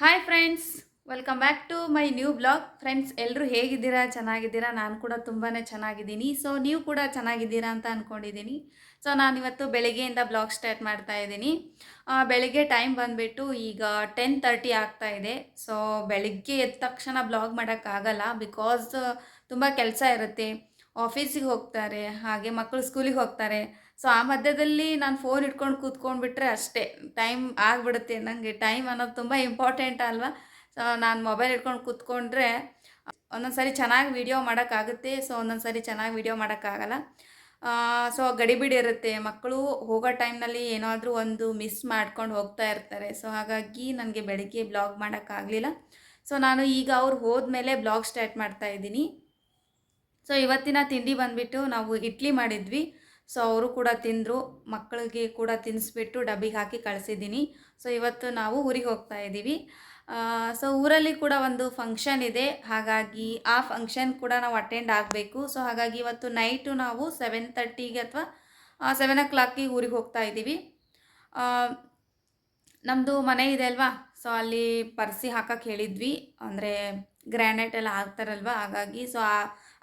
Hi friends welcome back to my new blog friends ಎಲ್ಲರೂ ಹೇಗಿದ್ದೀರಾ? ಚೆನ್ನಾಗಿದ್ದೀರಾ? ನಾನು ಕೂಡ ತುಂಬಾ ಚೆನ್ನಾಗಿದ್ದೀನಿ. ಸೊ ನೀವು ಕೂಡ ಚೆನ್ನಾಗಿದ್ದೀರಾ ಅಂತ ಅಂದ್ಕೊಂಡಿದ್ದೀನಿ ಸೊ ನಾನು ಇವತ್ತು ಬೆಳಗ್ಗೆಯಿಂದ ಬ್ಲಾಗ್ ಸ್ಟಾರ್ಟ್ ಮಾಡ್ತಾ ಇದ್ದೀನಿ. ಬೆಳಗ್ಗೆ ಟೈಮ್ ಬಂದುಬಿಟ್ಟು ಈಗ ಟೆನ್ ತರ್ಟಿ ಆಗ್ತಾ ಇದೆ. ಸೊ ಬೆಳಗ್ಗೆ ಎದ್ದ ತಕ್ಷಣ ಬ್ಲಾಗ್ ಮಾಡೋಕ್ಕಾಗಲ್ಲ ಬಿಕಾಸ್ ತುಂಬ ಕೆಲಸ ಇರುತ್ತೆ. ಆಫೀಸಿಗೆ ಹೋಗ್ತಾರೆ, ಹಾಗೆ ಮಕ್ಕಳು ಸ್ಕೂಲಿಗೆ ಹೋಗ್ತಾರೆ. ಸೊ ಆ ಮಧ್ಯದಲ್ಲಿ ನಾನು ಫೋನ್ ಇಟ್ಕೊಂಡು ಕೂತ್ಕೊಂಡ್ಬಿಟ್ರೆ ಅಷ್ಟೇ. ಟೈಮ್ ಆಗಿಬಿಡುತ್ತೆ ನನಗೆ ಟೈಮ್ ಅನ್ನೋದು ತುಂಬ ಇಂಪಾರ್ಟೆಂಟ್ ಅಲ್ವಾ? ಸೊ ನಾನು ಮೊಬೈಲ್ ಇಟ್ಕೊಂಡು ಕೂತ್ಕೊಂಡ್ರೆ ಒಂದೊಂದು ಸಾರಿ ಚೆನ್ನಾಗಿ ವೀಡಿಯೋ ಮಾಡೋಕ್ಕಾಗುತ್ತೆ. ಸೊ ಒಂದೊಂದು ಸಾರಿ ಚೆನ್ನಾಗಿ ವೀಡಿಯೋ ಮಾಡೋಕ್ಕಾಗಲ್ಲ. ಸೊ ಗಡಿಬಿಡಿ ಇರುತ್ತೆ. ಮಕ್ಕಳು ಹೋಗೋ ಟೈಮ್ನಲ್ಲಿ ಏನಾದರೂ ಒಂದು ಮಿಸ್ ಮಾಡ್ಕೊಂಡು ಹೋಗ್ತಾ ಇರ್ತಾರೆ. ಸೊ ಹಾಗಾಗಿ ನನಗೆ ಬೆಳಗ್ಗೆ ಬ್ಲಾಗ್ ಮಾಡೋಕ್ಕಾಗಲಿಲ್ಲ. ಸೊ ನಾನು ಈಗ ಅವ್ರು ಹೋದ ಮೇಲೆ ಬ್ಲಾಗ್ ಸ್ಟಾರ್ಟ್ ಮಾಡ್ತಾ ಇದ್ದೀನಿ. ಸೊ ಇವತ್ತಿನ ತಿಂಡಿ ಬಂದುಬಿಟ್ಟು ನಾವು ಇಡ್ಲಿ ಮಾಡಿದ್ವಿ. ಸೊ ಅವರು ಕೂಡ ತಿಂದರು, ಮಕ್ಕಳಿಗೆ ಕೂಡ ತಿನ್ನಿಸ್ಬಿಟ್ಟು ಡಬ್ಬಿಗೆ ಹಾಕಿ ಕಳಿಸಿದ್ದೀನಿ. ಸೊ ಇವತ್ತು ನಾವು ಊರಿಗೆ ಹೋಗ್ತಾ ಇದ್ದೀವಿ ಸೊ ಊರಲ್ಲಿ ಕೂಡ ಒಂದು ಫಂಕ್ಷನ್ ಇದೆ. ಹಾಗಾಗಿ ಆ ಫಂಕ್ಷನ್ ಕೂಡ ನಾವು ಅಟೆಂಡ್ ಆಗಬೇಕು. ಸೊ ಹಾಗಾಗಿ ಇವತ್ತು ನೈಟು ನಾವು ಸೆವೆನ್ ತರ್ಟಿಗೆ ಅಥವಾ ಸೆವೆನ್ ಓ ಕ್ಲಾಕಿಗೆ ಊರಿಗೆ ಹೋಗ್ತಾ ಇದ್ದೀವಿ ನಮ್ಮದು ಮನೆ ಇದೆ ಅಲ್ವಾ? ಸೊ ಅಲ್ಲಿ ಪರ್ಸಿ ಹಾಕಕ್ಕೆ ಹೇಳಿದ್ವಿ. ಅಂದರೆ ಗ್ರ್ಯಾನೈಟ್ ಎಲ್ಲ ಹಾಕ್ತಾರಲ್ವ? ಹಾಗಾಗಿ ಸೊ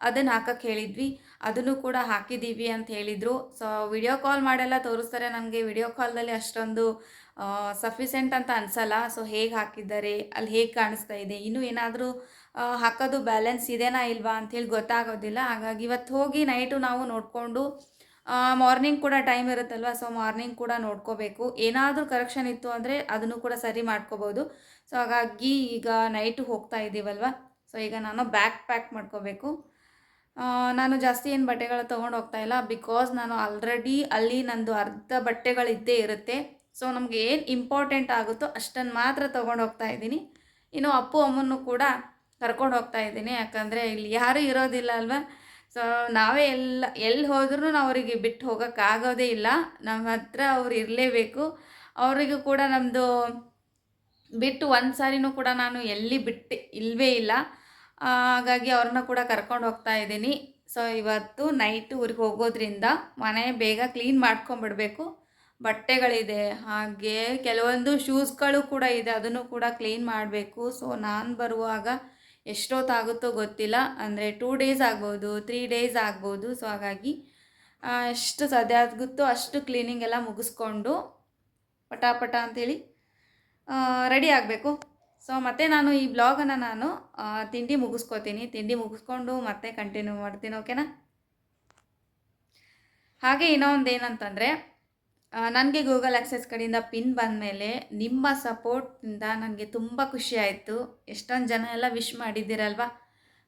ಅದನ್ನು ಹಾಕಕ್ಕೆ ಹೇಳಿದ್ವಿ. ಅದನ್ನು ಕೂಡ ಹಾಕಿದ್ದೀವಿ ಅಂತ ಹೇಳಿದರು. ಸೊ ವಿಡಿಯೋ ಕಾಲ್ ಮಾಡೆಲ್ಲ, ತೋರಿಸ್ತಾರೆ ನನಗೆ ವಿಡಿಯೋ ಕಾಲ್ದಲ್ಲಿ ಅಷ್ಟೊಂದು ಸಫಿಸೆಂಟ್ ಅಂತ ಅನಿಸಲ್ಲ. ಸೊ ಹೇಗೆ ಹಾಕಿದ್ದಾರೆ, ಅಲ್ಲಿ ಹೇಗೆ ಕಾಣಿಸ್ತಾ ಇದೆ, ಇನ್ನೂ ಏನಾದರೂ ಹಾಕೋದು ಬ್ಯಾಲೆನ್ಸ್ ಇದೆನಾ ಇಲ್ವಾ ಅಂಥೇಳಿ ಗೊತ್ತಾಗೋದಿಲ್ಲ. ಹಾಗಾಗಿ ಇವತ್ತು ಹೋಗಿ ನೈಟು ನಾವು ನೋಡಿಕೊಂಡು ಮಾರ್ನಿಂಗ್ ಕೂಡ ಟೈಮ್ ಇರುತ್ತಲ್ವ? ಸೊ ಮಾರ್ನಿಂಗ್ ಕೂಡ ನೋಡ್ಕೋಬೇಕು. ಏನಾದರೂ ಕರೆಕ್ಷನ್ ಇತ್ತು ಅಂದರೆ ಅದನ್ನು ಕೂಡ ಸರಿ ಮಾಡ್ಕೋಬೋದು. ಸೊ ಹಾಗಾಗಿ ಈಗ ನೈಟು ಹೋಗ್ತಾ ಇದ್ದೀವಲ್ವ ಸೊ ಈಗ ನಾನು ಬ್ಯಾಗ್ ಪ್ಯಾಕ್ ಮಾಡ್ಕೋಬೇಕು. ನಾನು ಜಾಸ್ತಿ ಏನು ಬಟ್ಟೆಗಳು ತೊಗೊಂಡು ಹೋಗ್ತಾ ಇಲ್ಲ ಬಿಕಾಸ್ ನಾನು ಆಲ್ರೆಡಿ ಅಲ್ಲಿ ನಂದು ಅರ್ಧ ಬಟ್ಟೆಗಳು ಇದ್ದೇ ಇರುತ್ತೆ. ಸೊ ನಮಗೆ ಏನು ಇಂಪಾರ್ಟೆಂಟ್ ಆಗುತ್ತೋ ಅಷ್ಟನ್ನು ಮಾತ್ರ ತೊಗೊಂಡು ಹೋಗ್ತಾ ಇದ್ದೀನಿ. ಇನ್ನು ಅಪ್ಪು ಅಮ್ಮನ್ನು ಕೂಡ ಕರ್ಕೊಂಡು ಹೋಗ್ತಾ ಇದ್ದೀನಿ. ಯಾಕಂದರೆ ಇಲ್ಲಿ ಯಾರೂ ಇರೋದಿಲ್ಲ ಅಲ್ವಾ? ಸೊ ನಾವೇ ಎಲ್ಲ ಎಲ್ಲಿ ಹೋದ್ರೂ ನಾವು ಅವರಿಗೆ ಬಿಟ್ಟು ಹೋಗೋಕ್ಕಾಗೋದೇ ಇಲ್ಲ. ನಮ್ಮ ಹತ್ರ ಅವ್ರು ಇರಲೇಬೇಕು. ಅವರಿಗೂ ಕೂಡ ನಮ್ಮದು ಬಿಟ್ಟು ಒಂದು ಸಾರಿನೂ ಕೂಡ ನಾನು ಎಲ್ಲಿ ಬಿಟ್ಟು ಇಲ್ಲವೇ ಇಲ್ಲ. ಹಾಗಾಗಿ ಅವ್ರನ್ನ ಕೂಡ ಕರ್ಕೊಂಡು ಹೋಗ್ತಾ ಇದ್ದೀನಿ. ಸೊ ಇವತ್ತು ನೈಟ್ ಊರಿಗೆ ಹೋಗೋದ್ರಿಂದ ಮನೆ ಬೇಗ ಕ್ಲೀನ್ ಮಾಡ್ಕೊಂಬಿಡಬೇಕು ಬಟ್ಟೆಗಳಿದೆ, ಹಾಗೆ ಕೆಲವೊಂದು ಶೂಸ್ಗಳು ಕೂಡ ಇದೆ, ಅದನ್ನು ಕೂಡ ಕ್ಲೀನ್ ಮಾಡಬೇಕು. ಸೊ ನಾನು ಬರುವಾಗ ಎಷ್ಟೊತ್ತಾಗುತ್ತೋ ಗೊತ್ತಿಲ್ಲ. ಅಂದರೆ ಟೂ ಡೇಸ್ ಆಗ್ಬೋದು ತ್ರೀ ಡೇಸ್ ಆಗ್ಬೋದು. ಸೊ ಹಾಗಾಗಿ ಎಷ್ಟು ಸದ್ಯ ಆಗುತ್ತೋ ಅಷ್ಟು ಕ್ಲೀನಿಂಗ್ ಎಲ್ಲ ಮುಗಿಸ್ಕೊಂಡು ಪಟಾಪಟ ಅಂಥೇಳಿ ರೆಡಿ ಆಗಬೇಕು. ಸೊ ಮತ್ತೆ ನಾನು ಈ ಬ್ಲಾಗನ್ನು ನಾನು ತಿಂಡಿ ಮುಗಿಸ್ಕೋತೀನಿ. ತಿಂಡಿ ಮುಗಿಸ್ಕೊಂಡು ಮತ್ತೆ ಕಂಟಿನ್ಯೂ ಮಾಡ್ತೀನಿ ಓಕೆನಾ ಹಾಗೆ ಇನ್ನೊಂದು ಏನಂತಂದರೆ ನನಗೆ ಗೂಗಲ್ ಆಕ್ಸೆಸ್ ಕಡೆಯಿಂದ ಪಿನ್ ಬಂದಮೇಲೆ ನಿಮ್ಮ ಸಪೋರ್ಟಿಂದ ನನಗೆ ತುಂಬ ಖುಷಿ ಆಯಿತು. ಎಷ್ಟೊಂದು ಜನ ಎಲ್ಲ ವಿಶ್ ಮಾಡಿದ್ದೀರಲ್ವ?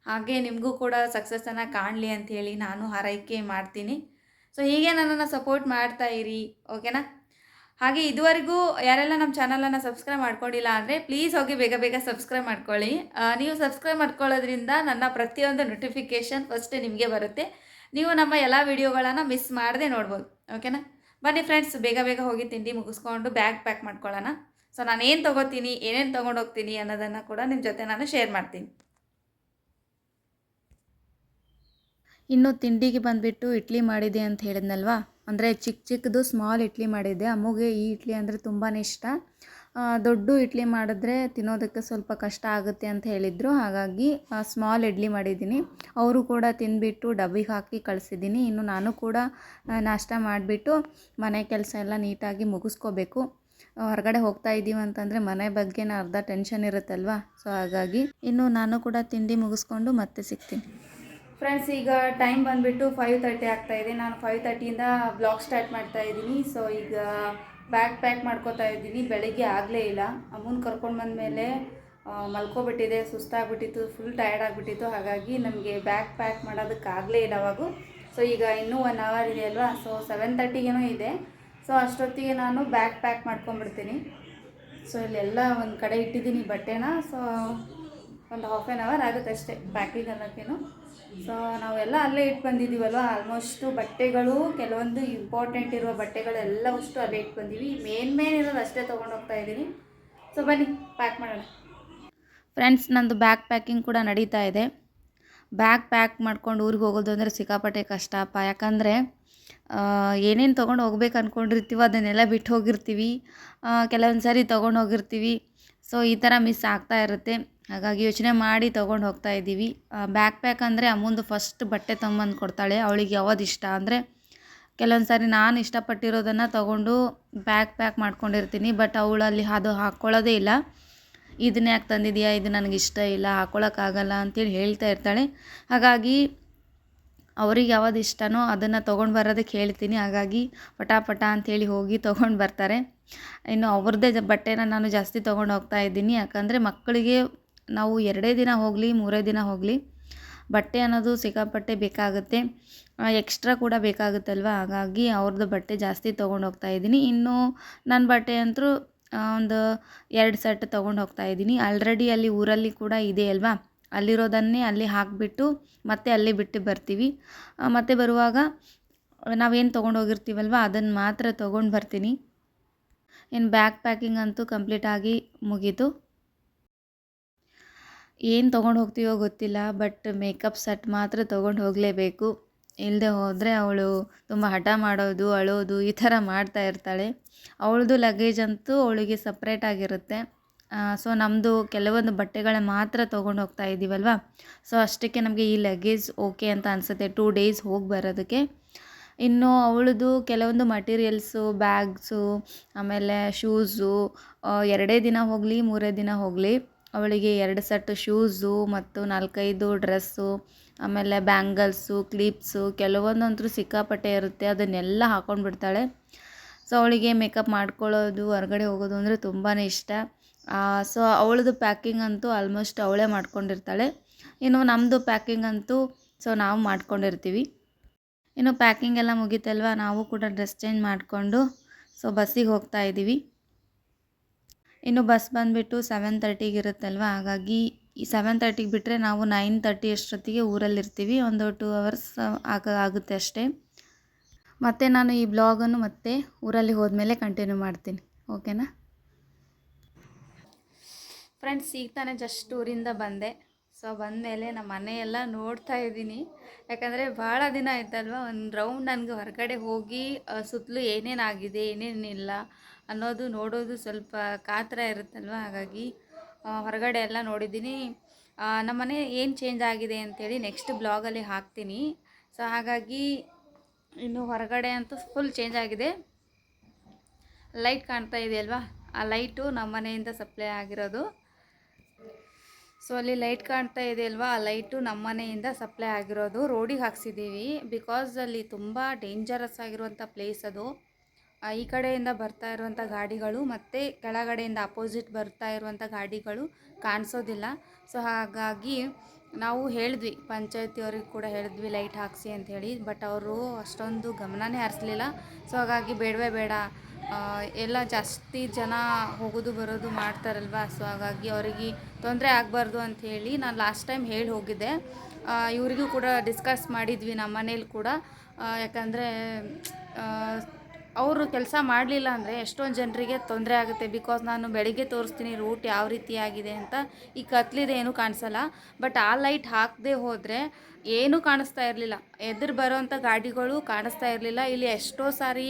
ಹಾಗೆ ನಿಮಗೂ ಕೂಡ ಸಕ್ಸಸ್ಸನ್ನು ಕಾಣಲಿ ಅಂಥೇಳಿ ನಾನು ಹಾರೈಕೆ ಮಾಡ್ತೀನಿ. ಸೊ ಹೀಗೆ ನನ್ನನ್ನು ಸಪೋರ್ಟ್ ಮಾಡ್ತಾ ಇರಿ ಓಕೆನಾ ಹಾಗೆ ಇದುವರೆಗೂ ಯಾರೆಲ್ಲ ನಮ್ಮ ಚಾನಲನ್ನು ಸಬ್ಸ್ಕ್ರೈಬ್ ಮಾಡ್ಕೊಂಡಿಲ್ಲ ಅಂದರೆ ಪ್ಲೀಸ್ ಹೋಗಿ ಬೇಗ ಬೇಗ ಸಬ್ಸ್ಕ್ರೈಬ್ ಮಾಡ್ಕೊಳ್ಳಿ. ನೀವು ಸಬ್ಸ್ಕ್ರೈಬ್ ಮಾಡ್ಕೊಳ್ಳೋದ್ರಿಂದ ನನ್ನ ಪ್ರತಿಯೊಂದು ನೋಟಿಫಿಕೇಷನ್ ಫಸ್ಟ್ ನಿಮಗೆ ಬರುತ್ತೆ. ನೀವು ನಮ್ಮ ಎಲ್ಲ ವಿಡಿಯೋಗಳನ್ನು ಮಿಸ್ ಮಾಡದೆ ನೋಡ್ಬೋದು. ಓಕೆನಾ ಬನ್ನಿ ಫ್ರೆಂಡ್ಸ್ ಬೇಗ ಬೇಗ ಹೋಗಿ ತಿಂಡಿ ಮುಗಿಸ್ಕೊಂಡು ಬ್ಯಾಗ್ ಪ್ಯಾಕ್ ಮಾಡ್ಕೊಳ್ಳೋಣ. ಸೊ ನಾನು ಏನು ತೊಗೋತೀನಿ, ಏನೇನು ತೊಗೊಂಡು ಹೋಗ್ತೀನಿ ಅನ್ನೋದನ್ನು ಕೂಡ ನಿಮ್ಮ ಜೊತೆ ನಾನು ಶೇರ್ ಮಾಡ್ತೀನಿ. ಇನ್ನು ತಿಂಡಿಗೆ ಬಂದುಬಿಟ್ಟು ಇಡ್ಲಿ ಮಾಡಿದೆ ಅಂತ ಹೇಳಿದ್ನಲ್ವಾ? ಅಂದರೆ ಚಿಕ್ಕ ಚಿಕ್ಕದು ಸ್ಮಾಲ್ ಇಡ್ಲಿ ಮಾಡಿದ್ದೆ. ಅಮ್ಮಗೆ ಈ ಇಡ್ಲಿ ಅಂದರೆ ತುಂಬಾ ಇಷ್ಟ. ದೊಡ್ಡ ಇಡ್ಲಿ ಮಾಡಿದ್ರೆ ತಿನ್ನೋದಕ್ಕೆ ಸ್ವಲ್ಪ ಕಷ್ಟ ಆಗುತ್ತೆ ಅಂತ ಹೇಳಿದರು. ಹಾಗಾಗಿ ಸ್ಮಾಲ್ ಇಡ್ಲಿ ಮಾಡಿದ್ದೀನಿ. ಅವರು ಕೂಡ ತಿಂದುಬಿಟ್ಟು ಡಬ್ಬಿಗೆ ಹಾಕಿ ಕಳಿಸಿದ್ದೀನಿ. ಇನ್ನು ನಾನು ಕೂಡ ನಾಷ್ಟ ಮಾಡಿಬಿಟ್ಟು ಮನೆ ಕೆಲಸ ಎಲ್ಲ ನೀಟಾಗಿ ಮುಗಿಸ್ಕೋಬೇಕು. ಹೊರಗಡೆ ಹೋಗ್ತಾ ಇದ್ದೀವಿ ಅಂತಂದರೆ ಮನೆ ಬಗ್ಗೆನ ಅರ್ಧ ಟೆನ್ಷನ್ ಇರುತ್ತಲ್ವ? ಸೊ ಹಾಗಾಗಿ ಇನ್ನು ನಾನು ಕೂಡ ತಿಂಡಿ ಮುಗಿಸ್ಕೊಂಡು ಮತ್ತೆ ಸಿಗ್ತೀನಿ. ಫ್ರೆಂಡ್ಸ್ ಈಗ ಟೈಮ್ ಬಂದುಬಿಟ್ಟು ಫೈವ್ ತರ್ಟಿ ಇದೆ. ನಾನು ಫೈವ್ ತರ್ಟಿಯಿಂದ ಬ್ಲಾಗ್ ಸ್ಟಾರ್ಟ್ ಮಾಡ್ತಾ ಇದ್ದೀನಿ. ಸೊ ಈಗ ಬ್ಯಾಗ್ ಪ್ಯಾಕ್ ಮಾಡ್ಕೋತಾ ಇದ್ದೀನಿ. ಬೆಳಗ್ಗೆ ಆಗಲೇ ಇಲ್ಲ. ಅಮ್ಮನ ಕರ್ಕೊಂಡು ಬಂದಮೇಲೆ ಮಲ್ಕೊಬಿಟ್ಟಿದೆ, ಸುಸ್ತಾಗ್ಬಿಟ್ಟಿತ್ತು ಫುಲ್ ಟಯರ್ಡ್ ಆಗಿಬಿಟ್ಟಿತ್ತು. ಹಾಗಾಗಿ ನಮಗೆ ಬ್ಯಾಗ್ ಪ್ಯಾಕ್ ಮಾಡೋದಕ್ಕೆ ಆಗಲೇ ಇಲ್ಲ ಅವಾಗೂ. ಸೊ ಈಗ ಇನ್ನೂ ಒನ್ ಅವರ್ ಇದೆ ಅಲ್ವಾ? ಸೊ ಸೆವೆನ್ ತರ್ಟಿಗೇನೋ ಇದೆ. ಸೊ ಅಷ್ಟೊತ್ತಿಗೆ ನಾನು ಬ್ಯಾಗ್ ಪ್ಯಾಕ್ ಮಾಡ್ಕೊಂಬಿಡ್ತೀನಿ ಸೊ ಇಲ್ಲೆಲ್ಲ ಒಂದು ಕಡೆ ಇಟ್ಟಿದ್ದೀನಿ ಬಟ್ಟೆನ. ಸೊ ಒಂದು ಹಾಫ್ ಆ್ಯನ್ ಅವರ್ ಆಗುತ್ತೆ ಅಷ್ಟೇ ಪ್ಯಾಕಿಂಗ್ ಅನ್ನೋಕ್ಕೇನು ಸೊ ನಾವೆಲ್ಲ ಅಲ್ಲೇ ಇಟ್ಟು ಬಂದಿದ್ದೀವಲ್ವ ಆಲ್ಮೋಸ್ಟು ಬಟ್ಟೆಗಳು, ಕೆಲವೊಂದು ಇಂಪಾರ್ಟೆಂಟ್ ಇರುವ ಬಟ್ಟೆಗಳೆಲ್ಲವಷ್ಟು ಅಲ್ಲೇ ಇಟ್ಟು ಬಂದೀವಿ. ಮೇನ್ ಮೇನ್ ಇರೋದು ಅಷ್ಟೇ ತೊಗೊಂಡೋಗ್ತಾ ಇದ್ದೀನಿ. ಸೊ ಬನ್ನಿ ಪ್ಯಾಕ್ ಮಾಡೋಣ. ಫ್ರೆಂಡ್ಸ್ ನಂದು ಬ್ಯಾಗ್ ಪ್ಯಾಕಿಂಗ್ ಕೂಡ ನಡೀತಾ ಇದೆ. ಬ್ಯಾಗ್ ಪ್ಯಾಕ್ ಮಾಡ್ಕೊಂಡು ಊರಿಗೆ ಹೋಗೋದು ಅಂದರೆ ಸಿಕ್ಕಾಪಟ್ಟೆ ಕಷ್ಟಪ್ಪ ಯಾಕಂದರೆ ಏನೇನು ತೊಗೊಂಡು ಹೋಗ್ಬೇಕು ಅಂದ್ಕೊಂಡಿರ್ತೀವೋ ಅದನ್ನೆಲ್ಲ ಬಿಟ್ಟು ಹೋಗಿರ್ತೀವಿ. ಕೆಲವೊಂದು ಸಾರಿ ತೊಗೊಂಡು ಹೋಗಿರ್ತೀವಿ. ಸೊ ಈ ಥರ ಮಿಸ್ ಆಗ್ತಾ ಇರುತ್ತೆ. ಹಾಗಾಗಿ ಯೋಚನೆ ಮಾಡಿ ತೊಗೊಂಡು ಹೋಗ್ತಾ ಇದ್ದೀವಿ. ಬ್ಯಾಕ್ ಪ್ಯಾಕ್ ಅಂದರೆ ಅಮ್ಮಂದು ಫಸ್ಟ್ ಬಟ್ಟೆ ತೊಗೊಂಬಂದು ಕೊಡ್ತಾಳೆ. ಅವಳಿಗೆ ಯಾವ್ದು ಇಷ್ಟ ಅಂದರೆ, ಕೆಲವೊಂದು ಸಾರಿ ನಾನು ಇಷ್ಟಪಟ್ಟಿರೋದನ್ನು ತೊಗೊಂಡು ಬ್ಯಾಕ್ ಪ್ಯಾಕ್ ಮಾಡ್ಕೊಂಡಿರ್ತೀನಿ. ಬಟ್ ಅವಳಲ್ಲಿ ಅದು ಹಾಕ್ಕೊಳ್ಳೋದೇ ಇಲ್ಲ. ಇದನ್ನ ಯಾಕೆ ತಂದಿದೆಯಾ? ಇದು ನನಗೆ ಇಷ್ಟ ಇಲ್ಲ. ಹಾಕ್ಕೊಳಕ್ಕಾಗಲ್ಲ ಅಂತೇಳಿ ಹೇಳ್ತಾ ಇರ್ತಾಳೆ. ಹಾಗಾಗಿ ಅವ್ರಿಗೆ ಯಾವ್ದು ಇಷ್ಟನೋ ಅದನ್ನು ತೊಗೊಂಡು ಬರೋದಕ್ಕೆ ಹೇಳ್ತೀನಿ. ಹಾಗಾಗಿ ಪಟಾಪಟ ಪಟ ಅಂಥೇಳಿ ಹೋಗಿ ತೊಗೊಂಡು ಬರ್ತಾರೆ. ಇನ್ನು ಅವ್ರದ್ದೇ ಬಟ್ಟೆನ ನಾನು ಜಾಸ್ತಿ ತೊಗೊಂಡು ಹೋಗ್ತಾ ಇದ್ದೀನಿ. ಯಾಕಂದರೆ ಮಕ್ಕಳಿಗೆ ನಾವು ಎರಡೇ ದಿನ ಹೋಗಲಿ, ಮೂರೇ ದಿನ ಹೋಗಲಿ, ಬಟ್ಟೆ ಅನ್ನೋದು ಸಿಕ್ಕಾಪಟ್ಟೆ ಬೇಕಾಗುತ್ತೆ. ಎಕ್ಸ್ಟ್ರಾ ಕೂಡ ಬೇಕಾಗುತ್ತಲ್ವ? ಹಾಗಾಗಿ ಅವ್ರದ್ದು ಬಟ್ಟೆ ಜಾಸ್ತಿ ತೊಗೊಂಡು ಹೋಗ್ತಾ ಇದ್ದೀನಿ. ಇನ್ನು ನನ್ನ ಬಟ್ಟೆ ಅಂತೂ ಒಂದು ಎರಡು ಸೆಟ್ ತೊಗೊಂಡು ಹೋಗ್ತಾ ಇದ್ದೀನಿ. ಆಲ್ರೆಡಿ ಅಲ್ಲಿ ಊರಲ್ಲಿ ಕೂಡ ಇದೆ ಅಲ್ವಾ? ಅಲ್ಲಿರೋದನ್ನೇ ಅಲ್ಲಿ ಹಾಕಿಬಿಟ್ಟು ಮತ್ತೆ ಅಲ್ಲಿ ಬಿಟ್ಟು ಬರ್ತೀವಿ. ಮತ್ತೆ ಬರುವಾಗ ನಾವೇನು ತೊಗೊಂಡು ಹೋಗಿರ್ತೀವಲ್ವ ಅದನ್ನು ಮಾತ್ರ ತೊಗೊಂಡು ಬರ್ತೀನಿ. ಇನ್ನು ಬ್ಯಾಗ್ ಪ್ಯಾಕಿಂಗ್ ಅಂತೂ ಕಂಪ್ಲೀಟಾಗಿ ಮುಗೀತು. ಏನು ತೊಗೊಂಡು ಹೋಗ್ತೀವೋ ಗೊತ್ತಿಲ್ಲ, ಬಟ್ ಮೇಕಪ್ ಸೆಟ್ ಮಾತ್ರ ತೊಗೊಂಡು ಹೋಗಲೇಬೇಕು. ಇಲ್ಲದೆ ಹೋದರೆ ಅವಳು ತುಂಬ ಹಠ ಮಾಡೋದು, ಅಳೋದು ಈ ಥರ ಮಾಡ್ತಾ ಇರ್ತಾಳೆ. ಅವಳದು ಲಗೇಜ್ ಅಂತೂ ಅವಳಿಗೆ ಸಪ್ರೇಟಾಗಿರುತ್ತೆ ಸೊ ನಮ್ಮದು ಕೆಲವೊಂದು ಬಟ್ಟೆಗಳ ಮಾತ್ರ ತೊಗೊಂಡು ಹೋಗ್ತಾ ಇದ್ದೀವಲ್ವ ಸೊ ಅಷ್ಟಕ್ಕೆ ನಮಗೆ ಈ ಲಗೇಜ್ ಓಕೆ ಅಂತ ಅನಿಸುತ್ತೆ. ಟೂ ಡೇಸ್ ಹೋಗಿ ಬರೋದಕ್ಕೆ. ಇನ್ನು ಅವಳದು ಕೆಲವೊಂದು ಮಟೀರಿಯಲ್ಸು ಬ್ಯಾಗ್ಸು ಆಮೇಲೆ ಶೂಸು ಎರಡೇ ದಿನ ಹೋಗಲಿ, ಮೂರೇ ದಿನ ಹೋಗಲಿ, ಅವಳಿಗೆ ಎರಡು ಸೆಟ್ ಶೂಸು ಮತ್ತು ನಾಲ್ಕೈದು ಡ್ರೆಸ್ಸು ಆಮೇಲೆ ಬ್ಯಾಂಗಲ್ಸು ಕ್ಲಿಪ್ಸು ಕೆಲವೊಂದಂತೂ ಸಿಕ್ಕಾಪಟ್ಟೆ ಇರುತ್ತೆ. ಅದನ್ನೆಲ್ಲ ಹಾಕ್ಕೊಂಡು ಬಿಡ್ತಾಳೆ ಸೊ ಅವಳಿಗೆ ಮೇಕಪ್ ಮಾಡ್ಕೊಳ್ಳೋದು, ಹೊರಗಡೆ ಹೋಗೋದು ಅಂದರೆ ತುಂಬಾ ಇಷ್ಟ. ಸೊ ಅವಳದು ಪ್ಯಾಕಿಂಗ್ ಅಂತೂ ಆಲ್ಮೋಸ್ಟ್ ಅವಳೇ ಮಾಡ್ಕೊಂಡಿರ್ತಾಳೆ. ಇನ್ನು ನಮ್ಮದು ಪ್ಯಾಕಿಂಗ್ ಅಂತೂ ಸೊ ನಾವು ಮಾಡ್ಕೊಂಡಿರ್ತೀವಿ. ಇನ್ನು ಪ್ಯಾಕಿಂಗ್ ಎಲ್ಲ ಮುಗೀತಲ್ವ? ನಾವು ಕೂಡ ಡ್ರೆಸ್ ಚೇಂಜ್ ಮಾಡಿಕೊಂಡು ಸೊ ಬಸ್ಸಿಗೆ ಹೋಗ್ತಾ ಇದ್ದೀವಿ. ಇನ್ನು ಬಸ್ ಬಂದುಬಿಟ್ಟು ಸೆವೆನ್ ತರ್ಟಿಗೆ ಇರುತ್ತಲ್ವ? ಹಾಗಾಗಿ ಈ ಸೆವೆನ್ ತರ್ಟಿಗೆ ಬಿಟ್ಟರೆ ನಾವು ನೈನ್ ತರ್ಟಿ ಅಷ್ಟೊತ್ತಿಗೆ ಊರಲ್ಲಿರ್ತೀವಿ. ಒಂದು ಟೂ ಅವರ್ಸ್ ಆಗ ಆಗುತ್ತೆ ಅಷ್ಟೇ. ಮತ್ತು ನಾನು ಈ ಬ್ಲಾಗನ್ನು ಮತ್ತೆ ಊರಲ್ಲಿ ಹೋದ್ಮೇಲೆ ಕಂಟಿನ್ಯೂ ಮಾಡ್ತೀನಿ. ಓಕೆನಾ ಫ್ರೆಂಡ್ಸ್, ಈಗ ತಾನೇ ಜಸ್ಟ್ ಊರಿಂದ ಬಂದೆ. ಸೊ ಬಂದಮೇಲೆ ನಮ್ಮ ಮನೆಯೆಲ್ಲ ನೋಡ್ತಾ ಇದ್ದೀನಿ. ಯಾಕಂದರೆ ಭಾಳ ದಿನ ಆಯ್ತಲ್ವ? ಒಂದು ರೌಂಡ್ ನನಗೆ ಹೊರಗಡೆ ಹೋಗಿ ಸುತ್ತಲೂ ಏನೇನಾಗಿದೆ ಏನೇನಿಲ್ಲ ಅನ್ನೋದು ನೋಡೋದು ಸ್ವಲ್ಪ ಕಾತರ ಇರುತ್ತಲ್ವ? ಹಾಗಾಗಿ ಹೊರಗಡೆ ಎಲ್ಲ ನೋಡಿದ್ದೀನಿ. ನಮ್ಮ ಮನೆ ಏನು ಚೇಂಜ್ ಆಗಿದೆ ಅಂಥೇಳಿ ನೆಕ್ಸ್ಟ್ ಬ್ಲಾಗಲ್ಲಿ ಹಾಕ್ತೀನಿ. ಸೊ ಹಾಗಾಗಿ ಇನ್ನು ಹೊರಗಡೆ ಅಂತೂ ಫುಲ್ ಚೇಂಜ್ ಆಗಿದೆ. ಲೈಟ್ ಕಾಣ್ತಾ ಇದೆ ಅಲ್ವಾ ಆ ಲೈಟು ನಮ್ಮ ಮನೆಯಿಂದ ಸಪ್ಲೈ ಆಗಿರೋದು. ಸೊ ಅಲ್ಲಿ ಲೈಟ್ ಕಾಣ್ತಾ ಇದೆ ಅಲ್ವಾ? ಆ ಲೈಟು ನಮ್ಮ ಮನೆಯಿಂದ ಸಪ್ಲೈ ಆಗಿರೋದು ರೋಡಿಗೆ ಹಾಕ್ಸಿದ್ದೀವಿ. ಬಿಕಾಸ್ ಅಲ್ಲಿ ತುಂಬ ಡೇಂಜರಸ್ ಆಗಿರುವಂಥ ಪ್ಲೇಸ್ ಅದು. ಈ ಕಡೆಯಿಂದ ಬರ್ತಾ ಇರುವಂಥ ಗಾಡಿಗಳು ಮತ್ತು ಕೆಳಗಡೆಯಿಂದ ಅಪೋಸಿಟ್ ಬರ್ತಾ ಇರುವಂಥ ಗಾಡಿಗಳು ಕಾಣಿಸೋದಿಲ್ಲ. ಸೊ ಹಾಗಾಗಿ ನಾವು ಹೇಳಿದ್ವಿ, ಪಂಚಾಯತಿಯವ್ರಿಗೆ ಕೂಡ ಹೇಳಿದ್ವಿ ಲೈಟ್ ಹಾಕಿಸಿ ಅಂಥೇಳಿ ಬಟ್ ಅವರು ಅಷ್ಟೊಂದು ಗಮನನೇ ಹರಿಸ್ಲಿಲ್ಲ. ಸೊ ಹಾಗಾಗಿ ಬೇಡವೇ ಬೇಡ. ಎಲ್ಲ ಜಾಸ್ತಿ ಜನ ಹೋಗೋದು ಬರೋದು ಮಾಡ್ತಾರಲ್ವ? ಸೊ ಹಾಗಾಗಿ ಅವರಿಗೆ ತೊಂದರೆ ಆಗಬಾರ್ದು ಅಂಥೇಳಿ ನಾನು ಲಾಸ್ಟ್ ಟೈಮ್ ಹೇಳಿ ಹೋಗಿದ್ದೆ. ಇವರಿಗೂ ಕೂಡ ಡಿಸ್ಕಸ್ ಮಾಡಿದ್ವಿ ನಮ್ಮ ಮನೇಲಿ ಕೂಡ. ಯಾಕಂದರೆ ಅವರು ಕೆಲಸ ಮಾಡಲಿಲ್ಲ ಅಂದರೆ ಎಷ್ಟೊಂದು ಜನರಿಗೆ ತೊಂದರೆ ಆಗುತ್ತೆ. ಬಿಕಾಸ್ ನಾನು ಬೆಳಿಗ್ಗೆ ತೋರಿಸ್ತೀನಿ ರೂಟ್ ಯಾವ ರೀತಿ ಆಗಿದೆ ಅಂತ ಈ ಕತ್ಲಿದೆ ಏನೂ ಕಾಣಿಸಲ್ಲ. ಬಟ್ ಆ ಲೈಟ್ ಹಾಕದೆ ಹೋದರೆ ಏನೂ ಕಾಣಿಸ್ತಾ ಇರಲಿಲ್ಲ. ಎದುರು ಬರೋವಂಥ ಗಾಡಿಗಳು ಕಾಣಿಸ್ತಾ ಇರಲಿಲ್ಲ. ಇಲ್ಲಿ ಎಷ್ಟೋ ಸಾರಿ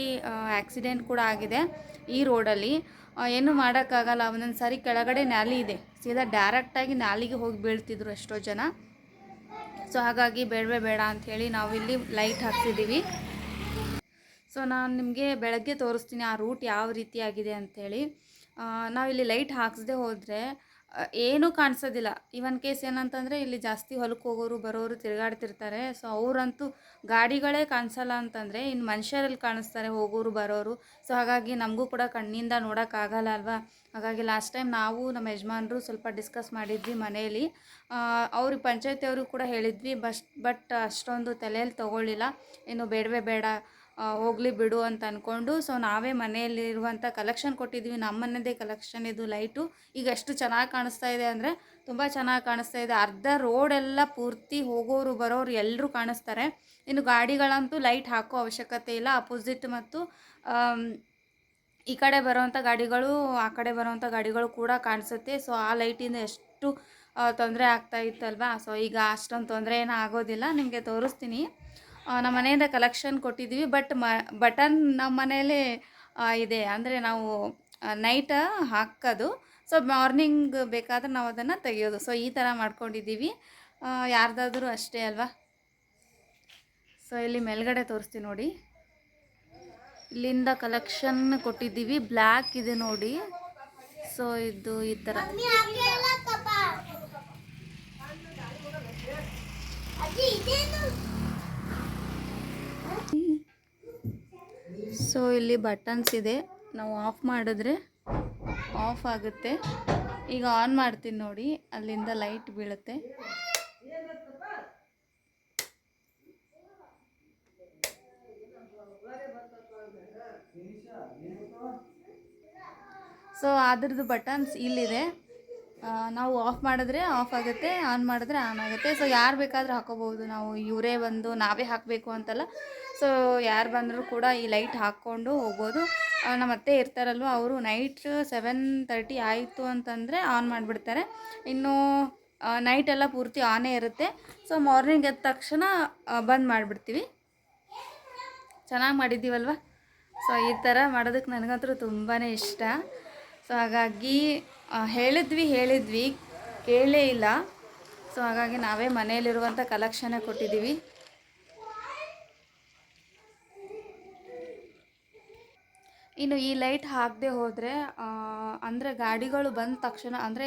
ಆ್ಯಕ್ಸಿಡೆಂಟ್ ಕೂಡ ಆಗಿದೆ ಈ ರೋಡಲ್ಲಿ ಏನು ಮಾಡೋಕ್ಕಾಗಲ್ಲ. ಒಂದೊಂದು ಸಾರಿ ಕೆಳಗಡೆ ನಾಲಿ ಇದೆ. ಸೀದಾ ಡೈರೆಕ್ಟಾಗಿ ನಾಲಿಗೆ ಹೋಗಿ ಬೀಳ್ತಿದ್ರು ಎಷ್ಟೋ ಜನ. ಸೊ ಹಾಗಾಗಿ ಬೇಡವೇ ಬೇಡ ಅಂಥೇಳಿ ನಾವಿಲ್ಲಿ ಲೈಟ್ ಹಾಕ್ತಿದ್ದೀವಿ ಸೊ ನಾನು ನಿಮಗೆ ಬೆಳಗ್ಗೆ ತೋರಿಸ್ತೀನಿ ಆ ರೂಟ್ ಯಾವ ರೀತಿಯಾಗಿದೆ ಅಂಥೇಳಿ ನಾವಿಲ್ಲಿ ಲೈಟ್ ಹಾಕ್ಸದೆ ಹೋದರೆ ಏನೂ ಕಾಣಿಸೋದಿಲ್ಲ. ಇವನ್ ಕೇಸ್ ಏನಂತಂದರೆ ಇಲ್ಲಿ ಜಾಸ್ತಿ ಹೊಲಕ್ಕೆ ಹೋಗೋರು, ಬರೋರು ತಿರುಗಾಡ್ತಿರ್ತಾರೆ. ಸೊ ಅವರಂತೂ ಗಾಡಿಗಳೇ ಕಾಣಿಸಲ್ಲ ಅಂತಂದರೆ ಇನ್ನು ಮನುಷ್ಯರಲ್ಲಿ ಕಾಣಿಸ್ತಾರೆ ಹೋಗೋರು, ಬರೋರು. ಸೊ ಹಾಗಾಗಿ ನಮಗೂ ಕೂಡ ಕಣ್ಣಿಂದ ನೋಡೋಕ್ಕಾಗಲ್ಲ ಅಲ್ವಾ? ಹಾಗಾಗಿ ಲಾಸ್ಟ್ ಟೈಮ್ ನಾವು ನಮ್ಮ ಯಜಮಾನರು ಸ್ವಲ್ಪ ಡಿಸ್ಕಸ್ ಮಾಡಿದ್ವಿ ಮನೆಯಲ್ಲಿ. ಅವರು ಪಂಚಾಯತಿಯವರು ಕೂಡ ಹೇಳಿದ್ವಿ, ಬಸ್ ಬಟ್ ಅಷ್ಟೊಂದು ತಲೆಯಲ್ಲಿ ತೊಗೊಳ್ಳಿಲ್ಲ. ಇನ್ನು ಬೇಡವೇ ಬೇಡ. ಹೋಗಲಿ ಬಿಡು ಅಂತ ಅಂದ್ಕೊಂಡು ಸೊ ನಾವೇ ಮನೆಯಲ್ಲಿರುವಂಥ ಕಲೆಕ್ಷನ್ ಕೊಟ್ಟಿದ್ವಿ ನಮ್ಮನ್ನದೇ ಕಲೆಕ್ಷನ್ ಇದು ಲೈಟು ಈಗ ಎಷ್ಟು ಚೆನ್ನಾಗಿ ಕಾಣಿಸ್ತಾ ಇದೆ ಅಂದರೆ ತುಂಬ ಚೆನ್ನಾಗಿ ಕಾಣಿಸ್ತಾ ಇದೆ. ಅರ್ಧ ರೋಡೆಲ್ಲ ಪೂರ್ತಿ ಹೋಗೋರು ಬರೋರು ಎಲ್ಲರೂ ಕಾಣಿಸ್ತಾರೆ. ಇನ್ನು ಗಾಡಿಗಳಂತೂ ಲೈಟ್ ಹಾಕೋ ಅವಶ್ಯಕತೆ ಇಲ್ಲ. ಅಪೋಸಿಟ್ ಮತ್ತು ಈ ಕಡೆ ಬರೋವಂಥ ಗಾಡಿಗಳು, ಆ ಕಡೆ ಬರೋವಂಥ ಗಾಡಿಗಳು ಕೂಡ ಕಾಣಿಸುತ್ತೆ. ಸೊ ಆ ಲೈಟಿಂದ ಎಷ್ಟು ತೊಂದರೆ ಆಗ್ತಾ ಇತ್ತಲ್ವಾ? ಸೊ ಈಗ ಅಷ್ಟೊಂದು ತೊಂದರೆ ಏನೂ ಆಗೋದಿಲ್ಲ. ನಿಮಗೆ ತೋರಿಸ್ತೀನಿ. ನಮ್ಮ ಮನೆಯಿಂದ ಕಲೆಕ್ಷನ್ ಕೊಟ್ಟಿದ್ದೀವಿ. ಬಟ್ ಮ ಬಟನ್ ನಮ್ಮ ಮನೇಲಿ ಇದೆ. ಅಂದರೆ ನಾವು ನೈಟ ಹಾಕೋದು. ಸೊ ಮಾರ್ನಿಂಗ್ ಬೇಕಾದ್ರೆ ನಾವು ಅದನ್ನು ತೆಗೆಯೋದು. ಸೊ ಈ ಥರ ಮಾಡ್ಕೊಂಡಿದ್ದೀವಿ. ಯಾರ್ದಾದ್ರೂ ಅಷ್ಟೇ ಅಲ್ವಾ? ಸೊ ಇಲ್ಲಿ ಮೇಲ್ಗಡೆ ತೋರಿಸ್ತೀನಿ ನೋಡಿ. ಇಲ್ಲಿಂದ ಕಲೆಕ್ಷನ್ ಕೊಟ್ಟಿದ್ದೀವಿ. ಬ್ಲ್ಯಾಕ್ ಇದೆ ನೋಡಿ. ಸೊ ಇದು ಈ ಥರ ಸೊ ಇಲ್ಲಿ ಬಟನ್ಸ್ ಇದೆ. ನಾವು ಆಫ್ ಮಾಡಿದ್ರೆ ಆಫ್ ಆಗುತ್ತೆ. ಈಗ ಆನ್ ಮಾಡ್ತೀನಿ ನೋಡಿ. ಅಲ್ಲಿಂದ ಲೈಟ್ ಬೀಳುತ್ತೆ. ಸೊ ಅದ್ರದ್ದು ಬಟನ್ಸ್ ಇಲ್ಲಿದೆ. ನಾವು ಆಫ್ ಮಾಡಿದ್ರೆ ಆಫ್ ಆಗುತ್ತೆ ಆನ್ ಮಾಡಿದ್ರೆ ಆನ್ ಆಗುತ್ತೆ. ಸೊ ಯಾರು ಬೇಕಾದರೂ ಹಾಕೋಬೋದು ನಾವು ಇವರೇ ಬಂದು ನಾವೇ ಹಾಕಬೇಕು ಅಂತಲ್ಲ. ಸೊ ಯಾರು ಬಂದರೂ ಕೂಡ ಈ ಲೈಟ್ ಹಾಕ್ಕೊಂಡು ಹೋಗ್ಬೋದು. ನಮ್ಮ ಅತ್ತೆ ಇರ್ತಾರಲ್ವ, ಅವರು ನೈಟ್ ಸೆವೆನ್ ತರ್ಟಿ ಆಯಿತು ಅಂತಂದರೆ ಆನ್ ಮಾಡಿಬಿಡ್ತಾರೆ. ಇನ್ನು ನೈಟ್ ಎಲ್ಲ ಪೂರ್ತಿ ಆನೇ ಇರುತ್ತೆ. ಸೊ ಮಾರ್ನಿಂಗ್ ಎದ್ದ ತಕ್ಷಣ ಬಂದ್ ಮಾಡಿಬಿಡ್ತೀವಿ. ಚೆನ್ನಾಗಿ ಮಾಡಿದ್ದೀವಲ್ವ? ಸೊ ಈ ಥರ ಮಾಡೋದಕ್ಕೆ ನನಗಂತೂ ತುಂಬಾ ಇಷ್ಟ. ಸೊ ಹಾಗಾಗಿ ಹೇಳಿದ್ವಿ ಹೇಳಿದ್ವಿ ಕೇಳೇ ಇಲ್ಲ. ಸೊ ಹಾಗಾಗಿ ನಾವೇ ಮನೆಯಲ್ಲಿರುವಂಥ ಕಲೆಕ್ಷನ್ನೇ ಕೊಟ್ಟಿದ್ದೀವಿ. ಇನ್ನು ಈ ಲೈಟ್ ಹಾಕದೆ ಹೋದರೆ ಅಂದರೆ ಗಾಡಿಗಳು ಬಂದ ತಕ್ಷಣ, ಅಂದರೆ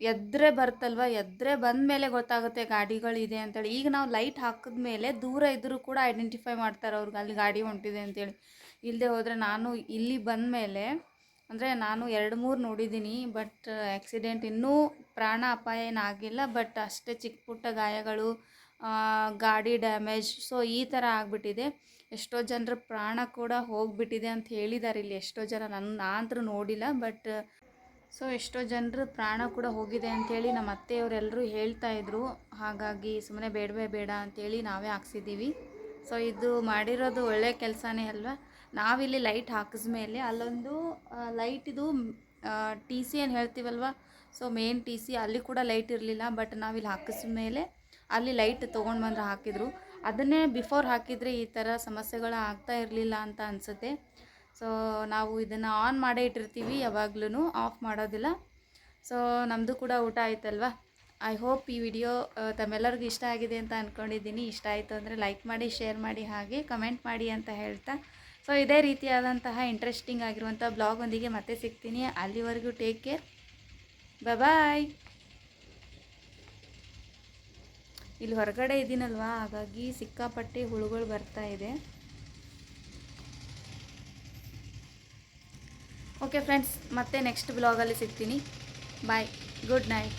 ಎದ್ರೆ ಬರ್ತಲ್ವ, ಎದ್ರೆ ಬಂದ ಮೇಲೆ ಗೊತ್ತಾಗುತ್ತೆ ಗಾಡಿಗಳಿದೆ ಅಂತೇಳಿ. ಈಗ ನಾವು ಲೈಟ್ ಹಾಕಿದ ಮೇಲೆ ದೂರ ಇದ್ದರೂ ಕೂಡ ಐಡೆಂಟಿಫೈ ಮಾಡ್ತಾರೆ ಅವ್ರಿಗೆ ಅಲ್ಲಿ ಗಾಡಿ ಹೊಂಟಿದೆ ಅಂತೇಳಿ. ಇಲ್ಲದೆ ಹೋದರೆ ನಾನು ಇಲ್ಲಿ ಬಂದ ಮೇಲೆ ಅಂದರೆ ನಾನು ಎರಡು ಮೂರು ನೋಡಿದ್ದೀನಿ ಬಟ್ ಆ್ಯಕ್ಸಿಡೆಂಟ್ ಇನ್ನೂ ಪ್ರಾಣ ಅಪಾಯ ಏನಾಗಿಲ್ಲ ಬಟ್ ಅಷ್ಟೇ ಚಿಕ್ಕ ಪುಟ್ಟ ಗಾಯಗಳು ಗಾಡಿ ಡ್ಯಾಮೇಜ್ ಸೊ ಈ ಥರ ಆಗಿಬಿಟ್ಟಿದೆ. ಎಷ್ಟೋ ಜನರ ಪ್ರಾಣ ಕೂಡ ಹೋಗಿಬಿಟ್ಟಿದೆ ಅಂತ ಹೇಳಿದ್ದಾರೆ ಇಲ್ಲಿ ಎಷ್ಟೋ ಜನ ನನ್ನ ನಾನಂತರೂ ನೋಡಿಲ್ಲ ಬಟ್ ಸೊ ಎಷ್ಟೋ ಜನರ ಪ್ರಾಣ ಕೂಡ ಹೋಗಿದೆ ಅಂಥೇಳಿ ನಮ್ಮ ಅತ್ತೆಯವರೆಲ್ಲರೂ ಹೇಳ್ತಾ ಇದ್ರು. ಹಾಗಾಗಿ ಸುಮ್ಮನೆ ಬೇಡವೇ ಬೇಡ ಅಂಥೇಳಿ ನಾವೇ ಹಾಕ್ಸಿದ್ದೀವಿ. ಸೊ ಇದು ಮಾಡಿರೋದು ಒಳ್ಳೆ ಕೆಲಸನೇ ಅಲ್ವಾ? ನಾವಿಲ್ಲಿ ಲೈಟ್ ಹಾಕಿಸ್ಮೇಲೆ ಅಲ್ಲೊಂದು ಲೈಟಿದು ಟಿ ಸಿ ಏನು ಹೇಳ್ತೀವಲ್ವ? ಸೊ ಮೇನ್ ಟಿ ಸಿ, ಅಲ್ಲಿ ಕೂಡ ಲೈಟ್ ಇರಲಿಲ್ಲ ಬಟ್ ನಾವಿಲ್ಲಿ ಹಾಕಿಸ್ಮೇಲೆ ಅಲ್ಲಿ ಲೈಟ್ ತೊಗೊಂಡು ಬಂದು ಹಾಕಿದರು. ಅದನ್ನೇ ಬಿಫೋರ್ ಹಾಕಿದರೆ ಈ ಥರ ಸಮಸ್ಯೆಗಳು ಆಗ್ತಾ ಇರಲಿಲ್ಲ ಅಂತ ಅನಿಸುತ್ತೆ. ಸೊ ನಾವು ಇದನ್ನು ಆನ್ ಮಾಡೇ ಇಟ್ಟಿರ್ತೀವಿ ಯಾವಾಗ್ಲೂ ಆಫ್ ಮಾಡೋದಿಲ್ಲ. ಸೊ ನಮ್ಮದು ಕೂಡ ಊಟ ಆಯ್ತಲ್ವ? ಐ ಹೋಪ್ ಈ ವಿಡಿಯೋ ತಮ್ಮೆಲ್ಲರಿಗೂ ಇಷ್ಟ ಆಗಿದೆ ಅಂತ ಅಂದ್ಕೊಂಡಿದ್ದೀನಿ ಇಷ್ಟ ಆಯಿತು ಅಂದರೆ ಲೈಕ್ ಮಾಡಿ ಶೇರ್ ಮಾಡಿ, ಹಾಗೆ ಕಮೆಂಟ್ ಮಾಡಿ ಅಂತ ಹೇಳ್ತಾ ಸೊ ಇದೇ ರೀತಿಯಾದಂತಹ ಇಂಟ್ರೆಸ್ಟಿಂಗ್ ಆಗಿರುವಂಥ ಬ್ಲಾಗೊಂದಿಗೆ ಮತ್ತೆ ಸಿಗ್ತೀನಿ. ಅಲ್ಲಿವರೆಗೂ ಟೇಕ್ ಕೇರ್ ಬಾಯ್ ಇಲ್ಲಿ ಹೊರಗಡೆ ಇದ್ದೀನಲ್ವಾ ಹಾಗಾಗಿ ಸಿಕ್ಕಾಪಟ್ಟೆ ಹುಳುಗಳು ಬರ್ತಾ ಇದೆ. ಓಕೆ ಫ್ರೆಂಡ್ಸ್ ಮತ್ತೆ ನೆಕ್ಸ್ಟ್ ಬ್ಲಾಗಲ್ಲಿ ಸಿಗ್ತೀನಿ. Bye good night